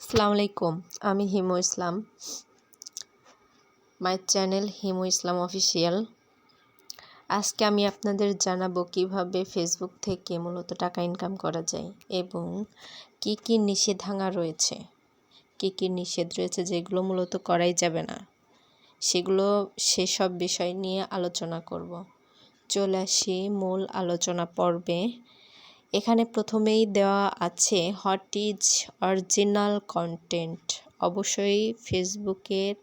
আসসালামু আলাইকুম, আমি Himu Islam. My channel Himu Islam official. আজকে আমি আপনাদের জানাব কীভাবে ফেসবুক থেকে মূলত টাকা ইনকাম করা যায় এবং কি কি নিষেধাজ্ঞা রয়েছে। কি কি নিষেধ রয়েছে যেগুলো মূলত করাই যাবে না। সেগুলো সেসব বিষয় নিয়ে আলোচনা করব। চলে আসি মূল আলোচনা পর্বে। এখানে প্রথমেই দেওয়া আছে হোয়াট ইজ অরিজিনাল কন্টেন্ট। অবশ্যই ফেসবুকের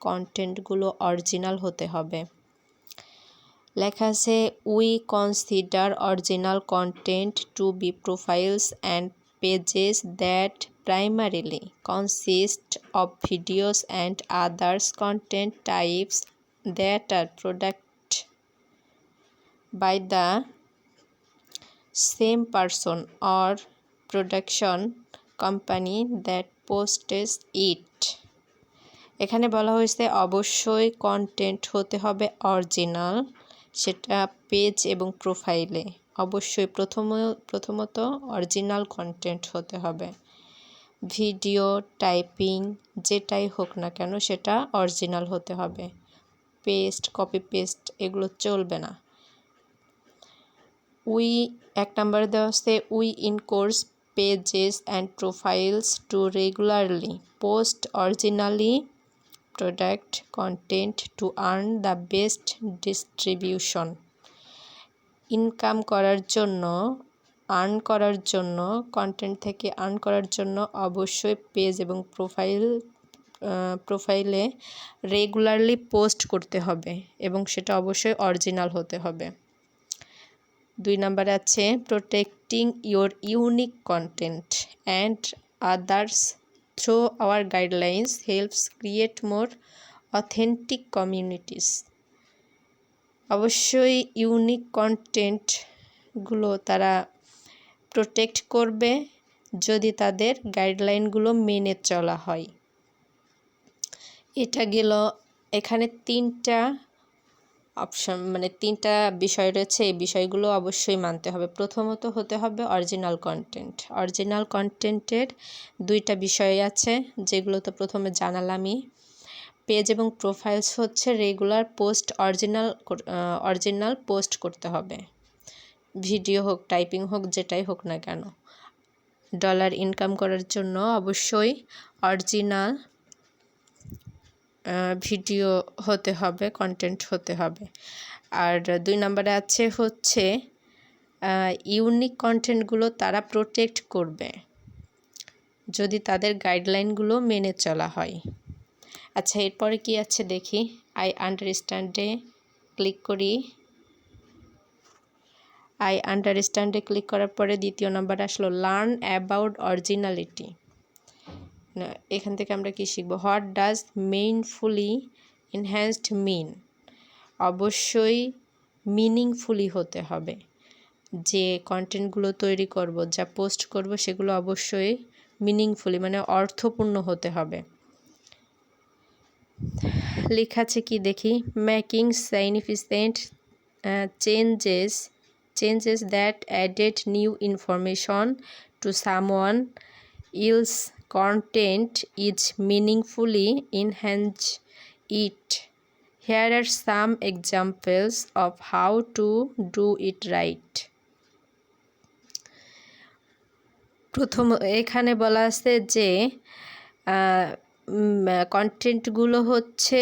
কন্টেন্টগুলো অরিজিনাল হতে হবে। লেখা আছে we consider original content to be profiles and pages that primarily consist of videos and others content types that are product by the same person or production company that posts it. এখানে বলা হয়েছে, অবশ্যই content হতে হবে original সেটা page এবং প্রোফাইলে অবশ্যই প্রথম, প্রথমত অরিজিনাল কন্টেন্ট হতে হবে। ভিডিও টাইপিং যেটাই হোক না কেন, সেটা অরিজিনাল হতে হবে। পেস্ট কপি পেস্ট এগুলো চলবে না। উই, এক নম্বরে দেওয়া আছে we encourage pages and profiles to regularly post originally product content to earn the best distribution. Income করার জন্য, আর্ন করার জন্য, কন্টেন্ট থেকে আর্ন করার জন্য অবশ্যই পেজ এবং প্রোফাইল প্রোফাইলে রেগুলারলি পোস্ট করতে হবে এবং সেটা অবশ্যই অরিজিনাল হতে হবে। দুই নম্বরে আছে protecting your unique content and others through our guidelines helps create more authentic communities অবশ্যই ইউনিক কন্টেন্টগুলো তারা প্রোটেক্ট করবে যদি তাদের গাইডলাইনগুলো মেনে চলা হয়। এটা গেল এখানে তিনটা অপশন মানে তিনটা বিষয় রয়েছে, এই বিষয়গুলো অবশ্যই মানতে হবে। প্রথমত হতে হবে অরিজিনাল কন্টেন্ট অরিজিনাল কন্টেন্টের দুইটা বিষয় আছে, যেগুলো তো প্রথমে জানালামই। পেজ এবং প্রোফাইলস হচ্ছে regular post original original post করতে হবে। ভিডিও হোক টাইপিং হোক, যেটাই হোক না কেন। ডলার ইনকাম করার জন্য অবশ্যই অরিজিনাল ভিডিও হতে হবে কন্টেন্ট হতে হবে। আর দুই নম্বরে আছে হচ্ছে ইউনিক কন্টেন্টগুলো তারা প্রোটেক্ট করবে, যদি তাদের গাইডলাইনগুলো মেনে চলা হয়। আচ্ছা এরপরে কি আছে দেখি? আই আন্ডারস্ট্যান্ডে ক্লিক করি। আই আন্ডারস্ট্যান্ডে ক্লিক করার পরে দ্বিতীয় নাম্বার আসলো লার্ন অ্যাবাউট অরিজিনালিটি এখান থেকে আমরা কি শিখব? What does meaningfully enhanced mean অবশ্যই মিনিংফুলি হতে হবে। যে কন্টেন্টগুলো তৈরি করব, যা পোস্ট করব, সেগুলো অবশ্যই মিনিংফুলি মানে অর্থপূর্ণ হতে হবে। লেখা আছে কি দেখি? Making significant changes changes that added new information to someone else content is meaningfully enhance it. Here are some examples of how to do it right. প্রথম এখানে বলা আছে যে কন্টেন্টগুলো হচ্ছে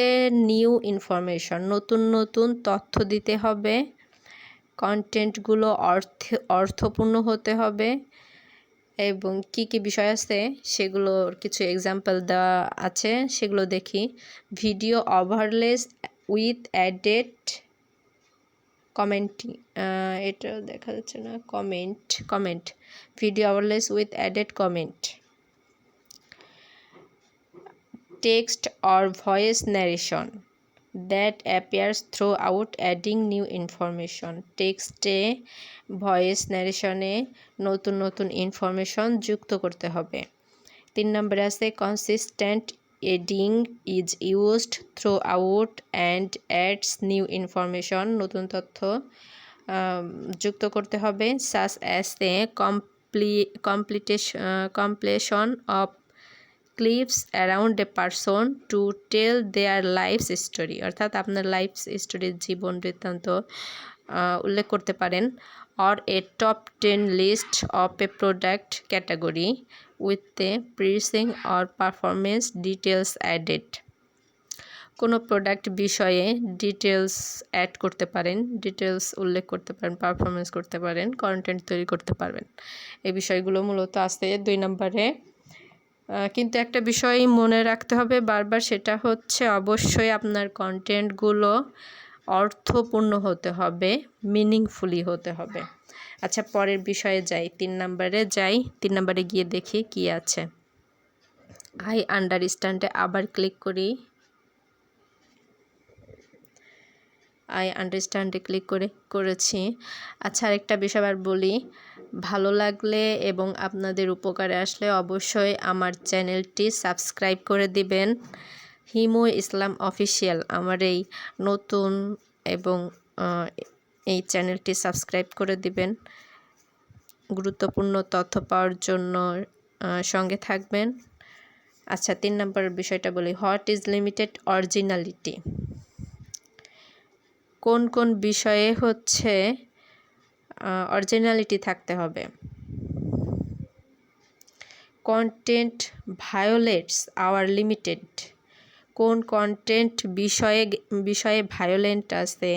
নিউ ইনফরমেশন নতুন নতুন তথ্য দিতে হবে কন্টেন্টগুলো অর্থ অর্থপূর্ণ হতে হবে এবং কি কি বিষয় আছে সেগুলোর কিছু এক্সাম্পল দেওয়া আছে, সেগুলো দেখি। Video overlays with added commenting এটা দেখা যাচ্ছে না comment comment video overlays with added comment text or voice narration that appears through adding new information টেক্সটে ভয়েস ন্যারেশনে নতুন নতুন ইনফরমেশন যুক্ত করতে হবে। তিন নম্বরে আছে consistent editing is used through and adds new information নতুন তথ্য যুক্ত করতে হবে such as a কমপ্লি compilation compilation of clips around a person to tell their life story অর্থাৎ আপনার লাইফ স্টোরির জীবন বৃত্তান্ত উল্লেখ করতে পারেন। Or a top ten list of a product category with a pricing or performance details added কোনো product বিষয়ে ডিটেলস অ্যাড করতে পারেন ডিটেলস উল্লেখ করতে পারেন পারফরমেন্স করতে পারেন কন্টেন্ট তৈরি করতে পারবেন। এই বিষয়গুলো মূলত আসতে দুই নম্বরে কিন্তু একটা বিষয় মনে রাখতে হবে বারবার, সেটা হচ্ছে অবশ্যই আপনার কন্টেন্টগুলো অর্থপূর্ণ হতে হবে মিনিংফুলি হতে হবে। আচ্ছা পরের বিষয়ে যাই, তিন নম্বরে যাই, তিন নম্বরে গিয়ে দেখি কি আছে। আই আন্ডারস্ট্যান্ডে আবার ক্লিক করি। আই আন্ডারস্ট্যান্ডে ক্লিক করে, করেছি। আচ্ছা আরেকটা বিষয় আবার বলি। ভালো লাগলে এবং আপনাদের উপকারে আসলে অবশ্যই আমার চ্যানেলটি সাবস্ক্রাইব করে দিবেন। হিমু ইসলাম অফিসিয়াল, আমার এই নতুন এবং এই চ্যানেলটি সাবস্ক্রাইব করে দিবেন। গুরুত্বপূর্ণ তথ্য পাওয়ার জন্য সঙ্গে থাকবেন। আচ্ছা তিন নম্বর বিষয়টা বলি। What is limited originality? কোন কোন বিষয়ে হচ্ছে অরিজিনালিটি থাকতে হবে। কন্টেন্ট ভায়োলেটস আওয়ার লিমিটেড কোন কন্টেন্ট বিষয়ে বিষয়ে ভায়োলেন্ট আছে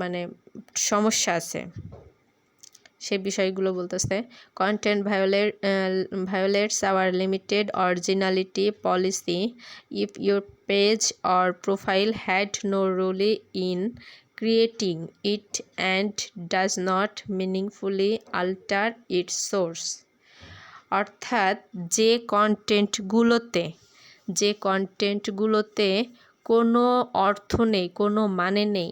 মানে সমস্যা আছে। সেই বিষয়গুলো বলতেছে। Content violate violates our limited originality policy if your page or profile had no role in creating it and does not meaningfully alter its source অর্থাৎ যে কন্টেন্টগুলোতে যে কন্টেন্টগুলোতে কোনো অর্থ নেই, কোনো মানে নেই,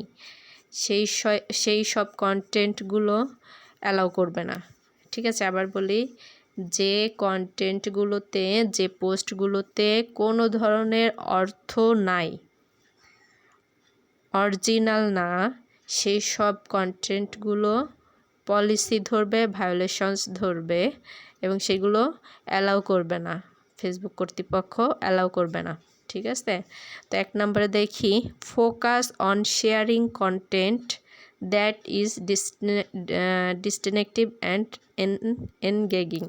সেই স- সেই সব কন্টেন্টগুলো অ্যালাউ করবে না। ঠিক আছে, আবার বলি, যে কন্টেন্টগুলোতে যে পোস্টগুলোতে কোনো ধরনের অর্থ নাই অরিজিনাল না, সেই সব কন্টেন্টগুলো পলিসি ধরবে ভায়োলেশনস ধরবে এবং সেগুলো অ্যালাউ করবে না। ফেসবুক কর্তৃপক্ষ অ্যালাউ করবে না। ঠিক আছে? তো এক নম্বরে দেখি focus on sharing content that is distinctive and engaging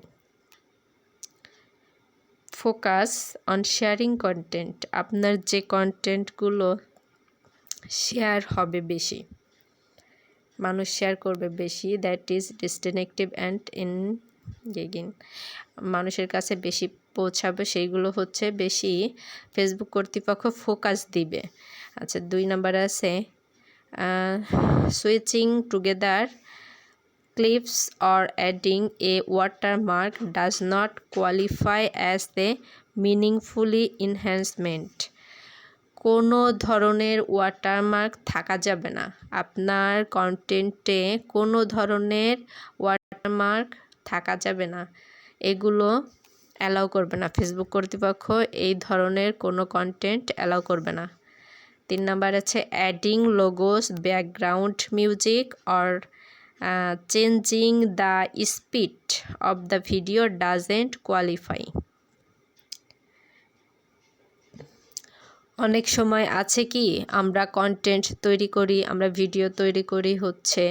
focus on sharing content আপনার যে কন্টেন্টগুলো শেয়ার হবে বেশি, মানুষ শেয়ার করবে বেশি that is distinctive and engaging মানুষের কাছে বেশি পৌঁছাবে সেইগুলো হচ্ছে বেশি ফেসবুক কর্তৃপক্ষ ফোকাস দিবে। আচ্ছা দুই নম্বর আছে switching together clips or adding a watermark does not qualify as the meaningfully enhancement. কোনো ধরনের ওয়াটারমার্ক থাকা যাবে না। আপনার কন্টেন্টে কোনো ধরনের ওয়াটারমার্ক থাকা যাবে না। এগুলো অ্যালাউ করবে না। ফেসবুক কর্তৃপক্ষ এই ধরনের কোনো কন্টেন্ট অ্যালাউ করবে না। তিন নাম্বার আছে adding logos background music or changing the speed of the video doesn't qualify অনেক সময় আছে কি, আমরা কন্টেন্ট তৈরি করি, আমরা ভিডিও তৈরি করি হচ্ছে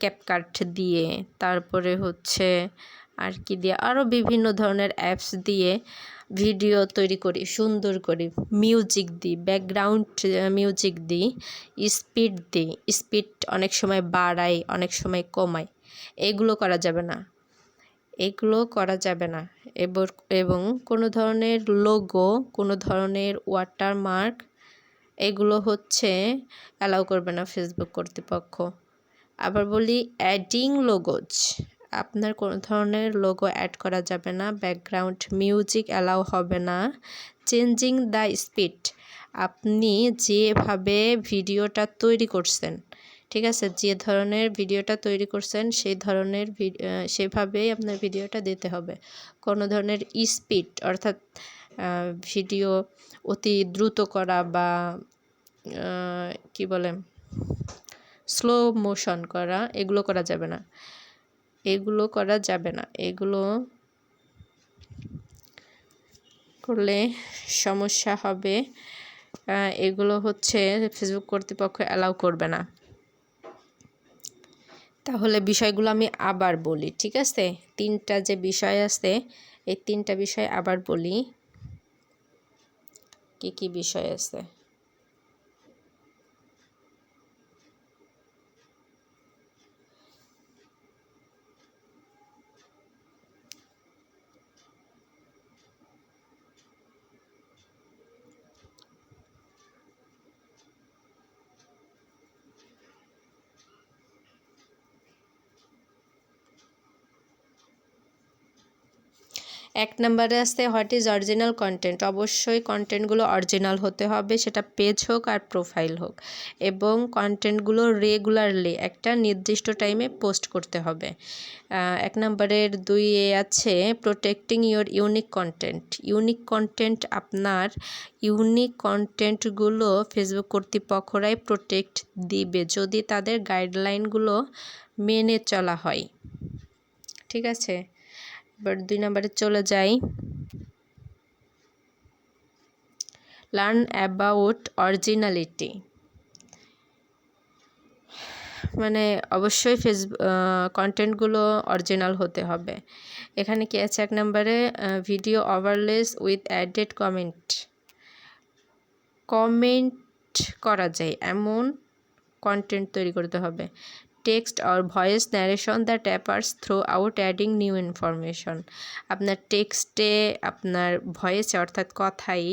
ক্যাপকাট দিয়ে, তারপরে হচ্ছে আর কি দিয়ে আরও বিভিন্ন ধরনের অ্যাপস দিয়ে ভিডিও তৈরি করি, সুন্দর করি মিউজিক দিই ব্যাকগ্রাউন্ড মিউজিক দিই স্পিড দিই স্পিড অনেক সময় বাড়াই, অনেক সময় কমাই, এগুলো করা যাবে না, এগুলো করা যাবে না এবং কোনো ধরনের লোগো কোনো ধরনের ওয়াটারমার্ক এগুলো হচ্ছে অ্যালাউ করবে না ফেসবুক কর্তৃপক্ষ, আবার বলি অ্যাডিং লোগোজ আপনার কোনো ধরনের লোগো অ্যাড করা যাবে না ব্যাকগ্রাউন্ড মিউজিক অ্যালাউ হবে না। চেঞ্জিং দ্য স্পিড আপনি যেভাবে ভিডিওটা তৈরি করছেন, ঠিক আছে? যে ধরনের ভিডিওটা তৈরি করছেন, সেই ধরনের সেভাবেই আপনার ভিডিওটা দিতে হবে। কোনো ধরনের স্পিড অর্থাৎ ভিডিও অতি দ্রুত করা বা কি বলে স্লো মোশন করা, এগুলো করা যাবে না। এগুলো করা যাবে না। এগুলো করলে সমস্যা হবে। এগুলো হচ্ছে ফেসবুক কর্তৃপক্ষ অ্যালাউ করবে না। তাহলে বিষয়গুলো আমি আবার বলি, ঠিক আছে? তিনটা যে বিষয় আছে, এই তিনটা বিষয় আবার বলি। কি কি বিষয় আছে? এক নম্বরে আসতে হোয়াট ইজ অরিজিনাল কন্টেন্ট? অবশ্যই কন্টেন্টগুলো অরিজিনাল হতে হবে, সেটা পেজ হোক আর প্রোফাইল হোক। এবং কন্টেন্টগুলো রেগুলারলি একটা নির্দিষ্ট টাইমে পোস্ট করতে হবে। এক নম্বরের দুই এ আছে, protecting your unique content. Unique content আপনার ইউনিক কন্টেন্টগুলো ফেসবুক কর্তৃপক্ষরাই প্রোটেক্ট দিবে, যদি তাদের গাইডলাইনগুলো মেনে চলা হয়। ঠিক আছে? এবার দুই নম্বরে চলে যাই। লার্ন অ্যাবাউট অরিজিনালিটি মানে অবশ্যই ফেসবুক কন্টেন্টগুলো অরিজিনাল হতে হবে। এখানে কি আছে এক নম্বরে? Video overlays with added comment comment করা যায়। এমন কন্টেন্ট তৈরি করতে হবে। Text or voice narration that appears through adding new information আপনার টেক্সটে আপনার ভয়েসে অর্থাৎ কথাই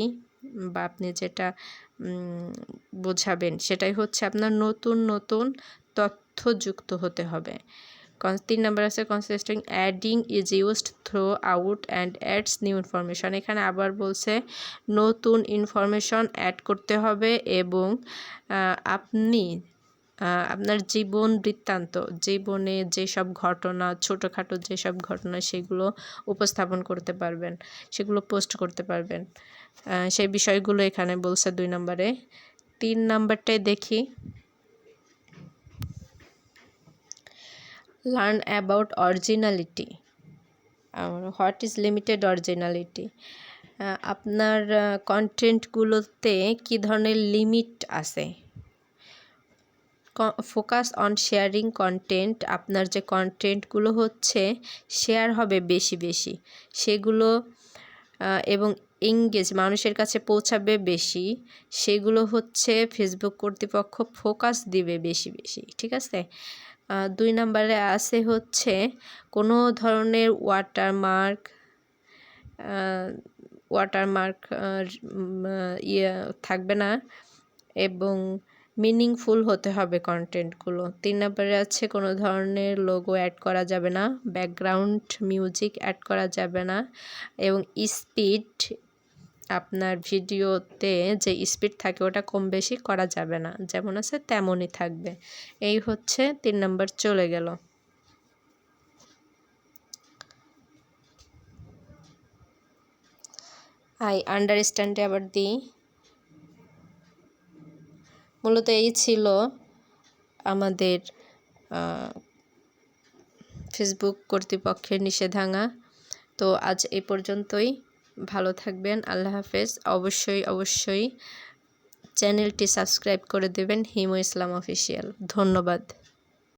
বা আপনি যেটা বোঝাবেন, সেটাই হচ্ছে আপনার নতুন নতুন তথ্য যুক্ত হতে হবে। তিন নাম্বার আছে consisting adding is used through and adds new information এখানে আবার বলছে নতুন ইনফরমেশন অ্যাড করতে হবে এবং আপনি আপনার জীবন বৃত্তান্ত, জীবনে যেসব ঘটনা, ছোটোখাটো যেসব ঘটনা সেগুলো উপস্থাপন করতে পারবেন, সেগুলো পোস্ট করতে পারবেন। সেই বিষয়গুলো এখানে বলছে দুই নম্বরে। তিন নাম্বারটাই দেখি। Learn about originality what is limited originality আপনার কন্টেন্টগুলোতে কী ধরনের লিমিট আছে? ফোকাস অন শেয়ারিং কন্টেন্ট আপনার যে কন্টেন্টগুলো হচ্ছে শেয়ার হবে বেশি বেশি। সেগুলো এবং এঙ্গেজ মানুষের কাছে পৌঁছাবে বেশি। সেগুলো হচ্ছে ফেসবুক কর্তৃপক্ষ ফোকাস দিবে বেশি বেশি, ঠিক আছে? দুই নম্বরে আছে হচ্ছে, কোনো ধরনের ওয়াটারমার্ক ওয়াটারমার্ক ইয়ে থাকবে না। এবং মিনিংফুল হতে হবে কন্টেন্টগুলো তিন নম্বরে আছে কোনো ধরনের লোগো অ্যাড করা যাবে না ব্যাকগ্রাউন্ড মিউজিক অ্যাড করা যাবে না, এবং স্পিড আপনার ভিডিওতে যে স্পিড থাকে ওটা কম বেশি করা যাবে না। যেমন আছে তেমনই থাকবে। এই হচ্ছে তিন নম্বর চলে গেল। আই আন্ডারস্ট্যান্ডে আবার দিই। মূলত এই ছিল আমাদের ফেসবুক কর্তৃপক্ষের নিষেধাজ্ঞা। তো আজ এই পর্যন্তই। ভালো থাকবেন। আল্লাহ হাফেজ। অবশ্যই অবশ্যই চ্যানেলটি সাবস্ক্রাইব করে দেবেন হিমো ইসলাম অফিসিয়াল। ধন্যবাদ।